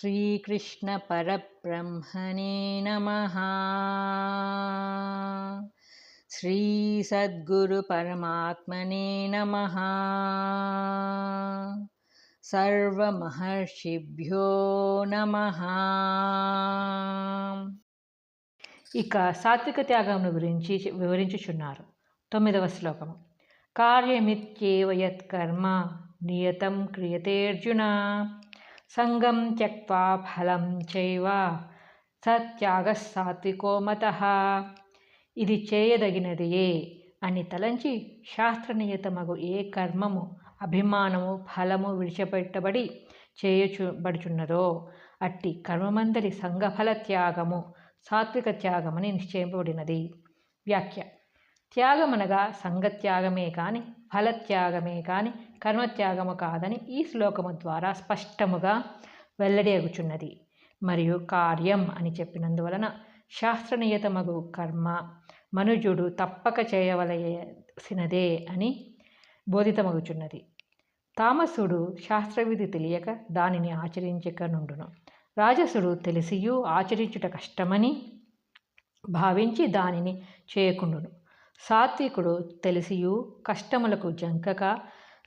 श्रीकृष्णपरब्रह्मणे नमः श्रीसद्गुरुपरमात्मने नमः సర్వమహర్షిభ్యో నమ ఇక సాత్విక త్యాగమును గురించి వివరించుచున్నారు తొమ్మిదవ శ్లోకము కార్యమిత్యేవ యత్కర్మ నియతం క్రియతేర్జున సంగం త్యక్వా ఫలం చైవ. సత్యాగ సాత్వికో మత. ఇది చేయదగినదియే అని తలంచి శాస్త్రనియతమగు ఏ కర్మము అభిమానము ఫలము విడిచిపెట్టబడి చేయుచుబడుచున్నదో అట్టి కర్మమందరి సంఘఫల త్యాగము సాత్విక త్యాగమని నిశ్చయింపబడినది. వ్యాఖ్య. త్యాగమనగా సంఘత్యాగమే కానీ ఫలత్యాగమే కానీ కర్మత్యాగము కాదని ఈ శ్లోకము ద్వారా స్పష్టముగా వెల్లడి మరియు కార్యం అని చెప్పినందువలన శాస్త్రనియతమగు కర్మ మనుజుడు తప్పక చేయవలసినదే అని బోధితమగుచున్నది. తామసుడు శాస్త్రవిధి తెలియక దానిని ఆచరించక నుండును రాజసుడు తెలిసియు ఆచరించుట కష్టమని భావించి దానిని చేయకుండును సాత్వికుడు తెలిసియు కష్టములకు జంకక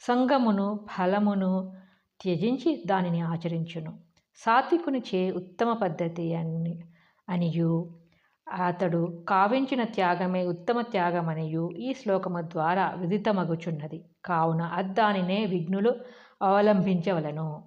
సంగమును ఫలమును త్యజించి దానిని ఆచరించును. సాత్వికుని చే ఉత్తమ పద్ధతి అని అనియు. అతడు కావించిన త్యాగమే ఉత్తమ త్యాగమనియు. ఈ శ్లోకము ద్వారా విదితమగుచున్నది. కావున అద్దానినే విఘ్నులు అవలంబించవలను.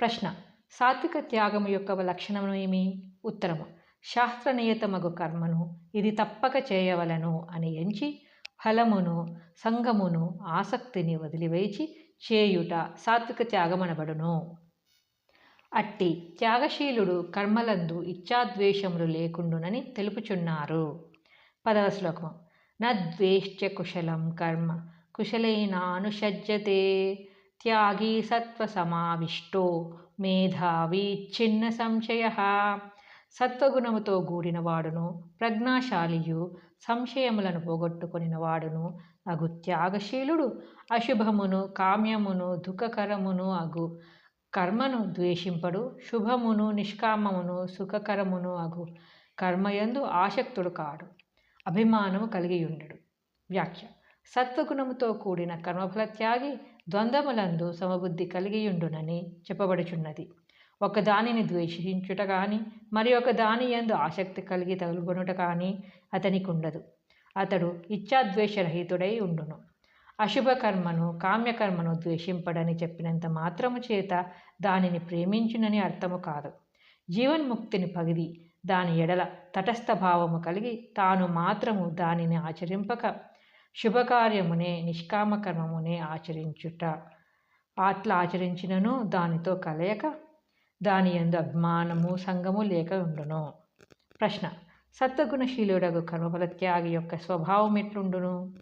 ప్రశ్న. సాత్విక త్యాగము యొక్క లక్షణము ఏమి? ఉత్తరము. శాస్త్రనియతమగు కర్మను ఇది తప్పక చేయవలను అని ఎంచి ఫలమును సంగమును ఆసక్తిని వదిలివేచి చేయుట సాత్విక త్యాగమనబడును. అట్టి త్యాగశీలుడు కర్మలందు ఇచ్ఛాద్వేషములు లేకుండునని తెలుపుచున్నారు. పదవ శ్లోకం నద్వేష్ట్య కుశలం కర్మ కుశలైనానుషజ్యతే త్యాగీ సత్వసమావిష్టో మేధావి చిన్న సంశయ సత్వగుణముతో కూడినవాడును ప్రజ్ఞాశాలియు సంశయములను పోగొట్టుకొనినవాడును అగు త్యాగశీలుడు అశుభమును కామ్యమును దుఃఖకరమును అగు. కర్మను ద్వేషింపడు శుభమును నిష్కామమును సుఖకరమును అగు. కర్మయందు ఆసక్తుడు కాడు అభిమానము కలిగి ఉండడు వ్యాఖ్య. సత్వగుణముతో కూడిన కర్మఫల త్యాగి ద్వంద్వములందు సమబుద్ధి కలిగియుండునని చెప్పబడుచున్నది. ఒకదానిని ద్వేషించుట కానీ మరి ఒక దాని ఎందు ఆసక్తి కలిగి తగులుకొనుట కానీ అతనికి ఉండదు అతడు ఇచ్చాద్వేషరహితుడై ఉండును. అశుభకర్మను కామ్యకర్మను ద్వేషింపడని చెప్పినంత మాత్రము చేత దానిని ప్రేమించునని అర్థము కాదు. జీవన్ముక్తిని పగిది దాని ఎడల తటస్థ భావము కలిగి తాను మాత్రము దానిని ఆచరింపక శుభకార్యమునే నిష్కామకర్మమునే ఆచరించుట. అట్లా ఆచరించినను దానితో కలయక దాని ఎందు అభిమానము సంగము లేక ఉండును. ప్రశ్న. సత్వగుణశీలుడగు కర్మఫల త్యాగి యొక్క స్వభావం ఎట్లుండును?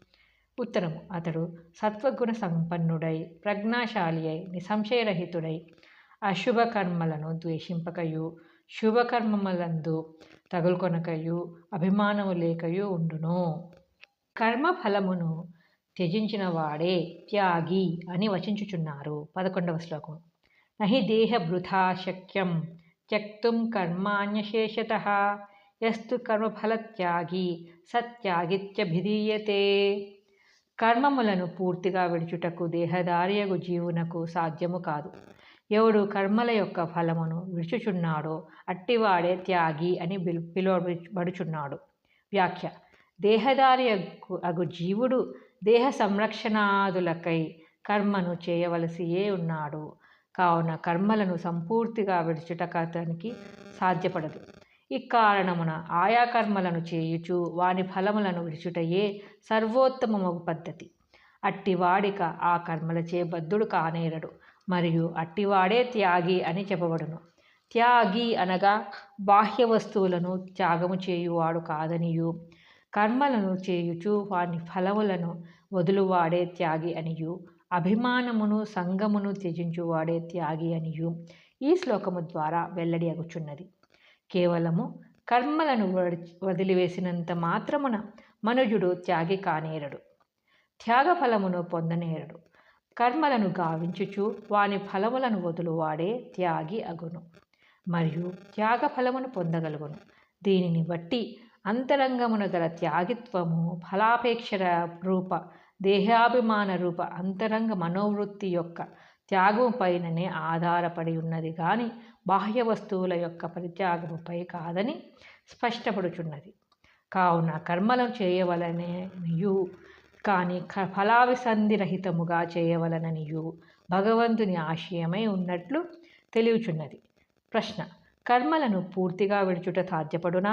ఉత్తరము. అతడు సత్వగుణ సంపన్నుడై ప్రజ్ఞాశాలి అయి నిసంశయరహితుడై అశుభ కర్మలను ద్వేషింపకయు శుభకర్మములందు తగులుకొనకయు అభిమానము లేకయు ఉండును. కర్మఫలమును త్యజించిన వాడే త్యాగి అని వచించుచున్నారు. పదకొండవ శ్లోకం. నహి దేహభృథా శక్యం త్యక్తుం కర్మాణ్యశేషత యస్తు కర్మఫలత్యాగి సత్యాగిత్యభిధీయతే. కర్మములను పూర్తిగా విడుచుటకు దేహదారియగు జీవునకు సాధ్యము కాదు. ఎవడు కర్మల యొక్క ఫలమును విడుచుచున్నాడో అట్టివాడే త్యాగి అని పిలువబడుచున్నాడు. వ్యాఖ్య. దేహదారి అగు జీవుడు దేహ సంరక్షణాదులకై కర్మను చేయవలసియే ఉన్నాడు. కావున కర్మలను సంపూర్తిగా విడుచుటకు అతనికి సాధ్యపడదు ఇక్కారణమున ఆయా కర్మలను చేయుచు వాని ఫలములను విడుచుటయే సర్వోత్తమము పద్ధతి. అట్టివాడిక ఆ కర్మలచే బద్ధుడు కానేరడు మరియు అట్టివాడే త్యాగి అని చెప్పబడును. త్యాగి అనగా బాహ్య వస్తువులను త్యాగము చేయువాడు కాదనియు. కర్మలను చేయుచు వాని ఫలములను వదులువాడే త్యాగి అనియు. అభిమానమును సంగమును త్యజించువాడే త్యాగి అనియు ఈ శ్లోకము ద్వారా వెల్లడి అగుచున్నది. కేవలము కర్మలను వదిలివేసినంత మాత్రమున మనుజుడు త్యాగి కానేరడు. త్యాగ ఫలమును పొందనేరడు. కర్మలను గావించుచు వాని ఫలములను వదులువాడే త్యాగి అగును. మరియు త్యాగ ఫలమును పొందగలుగును. దీనిని బట్టి అంతరంగమున గల త్యాగిత్వము ఫలాపేక్ష రూప దేహాభిమాన రూప అంతరంగ మనోవృత్తి యొక్క త్యాగము పైననే ఆధారపడి ఉన్నది కానీ బాహ్య వస్తువుల యొక్క పరిత్యాగముపై కాదని స్పష్టపడుచున్నది. కావున కర్మలను చేయవలననియు కానీ క ఫలావిసంధిరహితముగా చేయవలననియు భగవంతుని ఆశయమై ఉన్నట్లు తెలియచున్నది. ప్రశ్న కర్మలను పూర్తిగా విడుచుట సాధ్యపడునా?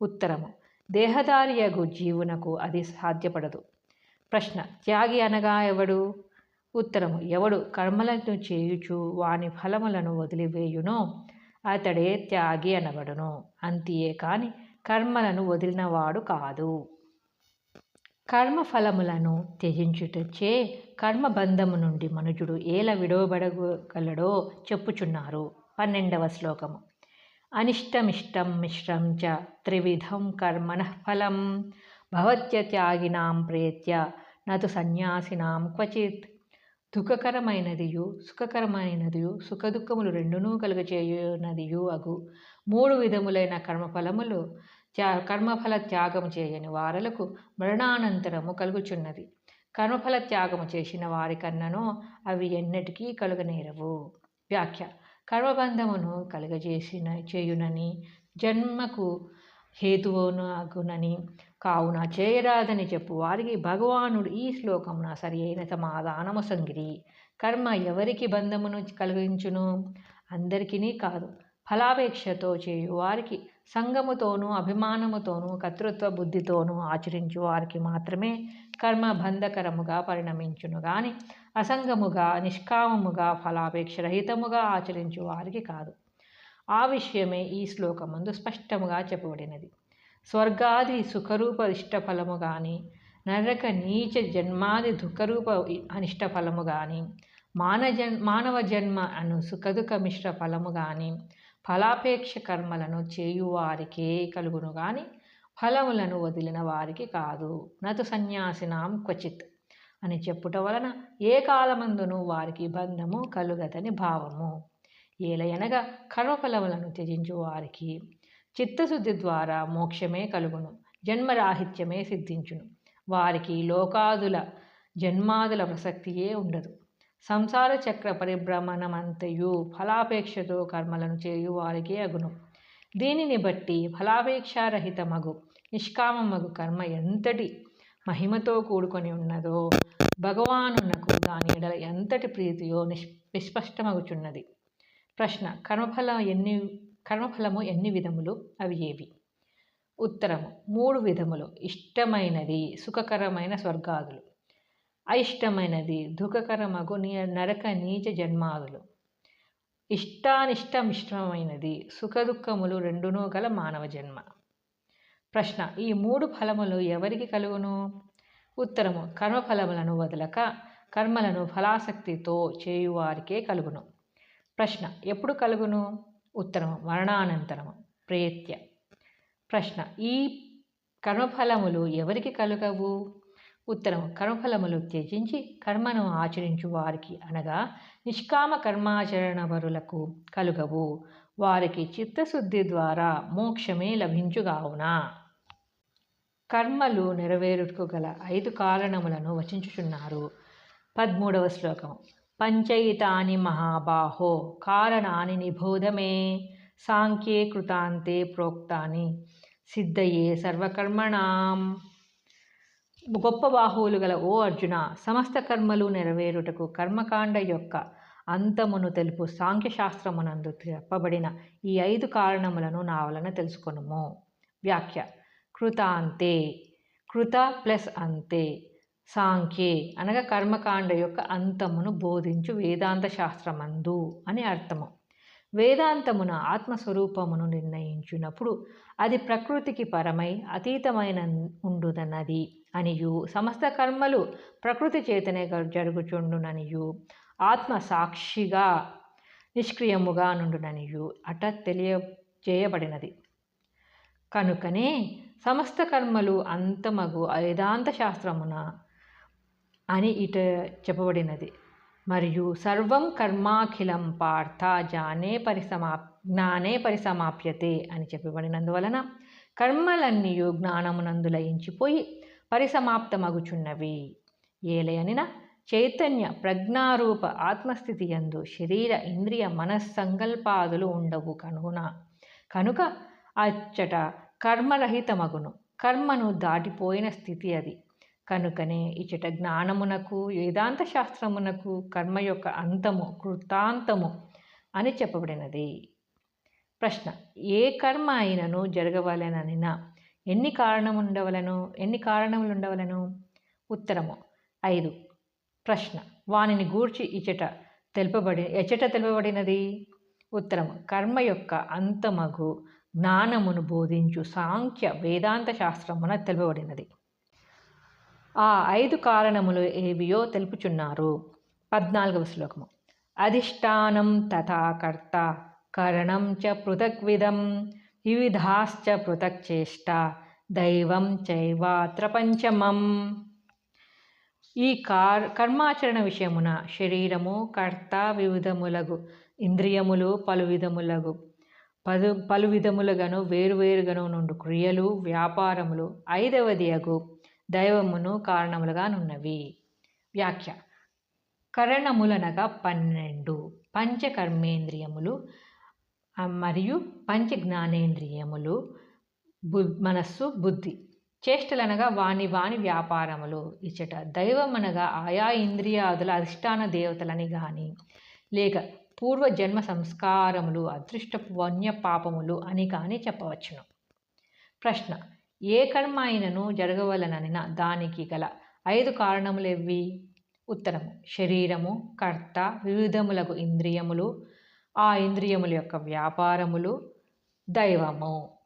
ఉత్తరము దేహదారియగు జీవునకు అది సాధ్యపడదు. ప్రశ్న. త్యాగి అనగా ఎవడు? ఉత్తరము. ఎవడు కర్మలను చేయుచు వాని ఫలములను వదిలివేయునో అతడే త్యాగి అనబడును. అంతియే కాని కర్మలను వదిలినవాడు కాదు. కర్మఫలములను త్యజించుటచ్చే కర్మబంధము నుండి మనుజుడు ఏల విడవబడగలడో చెప్పుచున్నారు. పన్నెండవ శ్లోకము. అనిష్టమిష్టం మిశ్రం చ త్రివిధం కర్మణ ఫలం. భవత్యత్యాగినాం ప్రేత్య నతు సన్యాసినాం క్వచిత్. దుఃఖకరమైనదియు సుఖకరమైనదియు సుఖదుఖములు రెండునూ కలుగచేయునదియు అగు. మూడు విధములైన కర్మఫలములు త్యా కర్మఫల త్యాగము చేయని వారలకు మరణానంతరము కలుగుచున్నది. కర్మఫల త్యాగము చేసిన వారికన్ననో అవి ఎన్నటికీ కలుగనేరవు. వ్యాఖ్య. కర్మబంధమును కలుగజేసిన చేయునని జన్మకు హేతువునగునని కావున చేయరాదని చెప్పు. వారికి భగవానుడు ఈ శ్లోకమున సరి అయిన సమాధానము సంగిరి. కర్మ ఎవరికి బంధమును కలిగించును? అందరికీ కాదు. ఫలాపేక్షతో చేయు. వారికి సంగముతోనూ అభిమానముతోనూ కర్తృత్వ బుద్ధితోనూ ఆచరించు. వారికి మాత్రమే కర్మ బంధకరముగా పరిణమించును. గాని అసంగముగా నిష్కామముగా ఫలాపేక్ష రహితముగా ఆచరించు వారికి కాదు. ఆ విషయమే ఈ శ్లోకమందు స్పష్టముగా చెప్పబడినది. స్వర్గాది సుఖరూప ఇష్టఫలము కానీ నరక నీచ జన్మాది దుఃఖరూప అనిష్టఫలము కానీ మానజన్ మానవ జన్మ అను సుఖదుఖ మిశ్ర ఫలము కానీ ఫలాపేక్ష కర్మలను చేయువారికే కలుగును గాని ఫలములను వదిలిన వారికి కాదు. నతు సన్యాసినాం క్వచిత్ అని చెప్పుట వలన ఏ కాలమందును వారికి బంధము కలుగదని భావము. ఏలయనగా కర్మఫలములను త్యజించు వారికి చిత్తశుద్ధి ద్వారా మోక్షమే కలుగును జన్మరాహిత్యమే సిద్ధించును. వారికి లోకాదుల జన్మాదుల ప్రసక్తియే ఉండదు. సంసార చక్ర పరిభ్రమణమంతయు ఫలాపేక్షతో కర్మలను చేయు వారికే అగును. దీనిని బట్టి ఫలాపేక్షారహితమగు నిష్కామమగు కర్మ ఎంతటి మహిమతో కూడుకొని ఉన్నదో భగవానునకు దాని ఎడల ఎంతటి ప్రీతియో నిష్ విస్పష్టమగుచున్నది ప్రశ్న కర్మఫలం ఎన్ని కర్మఫలము ఎన్ని విధములు? అవి ఏవి? ఉత్తరము మూడు విధములు. ఇష్టమైనది సుఖకరమైన స్వర్గాదులు. అయిష్టమైనది దుఃఖకరమగు నరక నీచ జన్మాదులు. ఇష్టానిష్ట మిశ్రమైనది సుఖదుఖములు రెండునూ గల మానవ జన్మ. ప్రశ్న ఈ మూడు ఫలములు ఎవరికి కలుగును? ఉత్తరము కర్మఫలములను వదలక కర్మలను ఫలాసక్తితో చేయువారికే కలుగును. ప్రశ్న. ఎప్పుడు కలుగును? ఉత్తరము మరణానంతరము. ప్రేత్య ప్రశ్న. ఈ కర్మఫలములు ఎవరికి కలుగవు? ఉత్తరం. కర్మఫలములు త్యజించి కర్మను ఆచరించు వారికి అనగా నిష్కామ కర్మాచరణ వరులకు కలుగవు. వారికి చిత్తశుద్ధి ద్వారా మోక్షమే లభించుగావున? కర్మలు నెరవేరుటకు గల ఐదు కారణములను వచించుచున్నారు. పదమూడవ శ్లోకం పంచయితాని మహాబాహో కారణాని నిబోధమే సాంఖ్యే కృతాంతే ప్రోక్తాని సిద్ధయే సర్వకర్మణాం. గొప్ప బాహువులు గల ఓ అర్జున సమస్త కర్మలు నెరవేరుటకు కర్మకాండ యొక్క అంతమును తెలుపు సాంఖ్యశాస్త్రమునందు చెప్పబడిన ఈ ఐదు కారణములను నా వలన తెలుసుకొనుము. వ్యాఖ్య కృత అంతే కృత ప్లస్ అంతే. సాంఖ్యే అనగా కర్మకాండ యొక్క అంతమును బోధించు వేదాంత శాస్త్రమందు అని అర్థము. వేదాంతమున ఆత్మస్వరూపమును నిర్ణయించినప్పుడు అది ప్రకృతికి పరమై అతీతమైన ఉండుదన్నది అనియు. సమస్త కర్మలు ప్రకృతి చేతనే జరుగుచుండుననియు. ఆత్మ సాక్షిగా నిష్క్రియముగా నుండుననియు. అట తెలియజేయబడినది కనుకనే సమస్త కర్మలు అంతమగు వేదాంత శాస్త్రమున అని ఇట చెప్పబడినది. మరియు సర్వం కర్మాఖిలం పార్థ జానే పరిసమా జ్ఞానే పరిసమాప్యతే అని చెప్పబడినందువలన కర్మలన్నీయు జ్ఞానమునందు లయించిపోయి పరిసమాప్తమగుచున్నవి. ఏలయనిన చైతన్య ప్రజ్ఞారూప ఆత్మస్థితి యందు శరీర ఇంద్రియ మనస్సంకల్పాదులు ఉండవు కనున. కనుక అచ్చట కర్మరహితమగును. కర్మను దాటిపోయిన స్థితి అది. కనుకనే ఇచ్చట జ్ఞానమునకు వేదాంత శాస్త్రమునకు కర్మ యొక్క అంతము కృతాంతము అని చెప్పబడినది. ప్రశ్న ఏ కర్మ అయినను జరగవలెననినా? ఎన్ని కారణముండవలను? ఎన్ని కారణములు ఉండవలను ఉత్తరము ఐదు. ప్రశ్న వానిని గూర్చి ఇచట తెలుపబడి ఎచట తెలుపబడినది? ఉత్తరము కర్మ యొక్క అంతమగు జ్ఞానమును బోధించు సాంఖ్య వేదాంత శాస్త్రమున తెలుపబడినది. ఆ ఐదు కారణములు ఏవియో తెలుపుచున్నారు. పద్నాలుగవ శ్లోకము. అధిష్టానం తథా కర్త కరణం చ పృథక్విధం వివిధాశ్చ పృథక్ చేష్ట దైవం చైవాత్ర పంచమం. ఈ కార్ కర్మాచరణ విషయమున శరీరము కర్త వివిధములగు ఇంద్రియములు పలు విధములగు పలు పలు విధములుగాను వేరువేరుగాను నుండు క్రియలు వ్యాపారములు ఐదవది అగు. దైవమును కారణములుగానున్నవి. వ్యాఖ్య. కరణములనగా పన్నెండు. పంచకర్మేంద్రియములు మరియు పంచ జ్ఞానేంద్రియములు బు మనస్సు బుద్ధి. చేష్టలనగా వాని వాణి వ్యాపారములు ఇచ్చట. దైవమనగా ఆయా ఇంద్రియాదుల అధిష్టాన దేవతలని గాని లేక పూర్వ జన్మ సంస్కారములు అదృష్ట పుణ్య పాపములు అని కానీ చెప్పవచ్చును. ప్రశ్న. ఏ కర్మ అయినను జరగవలననిన దానికి గల ఐదు కారణములెవ్వి ఉత్తరము శరీరము కర్త వివిధములకు ఇంద్రియములు ఆ ఇంద్రియముల యొక్క వ్యాపారములు దైవము.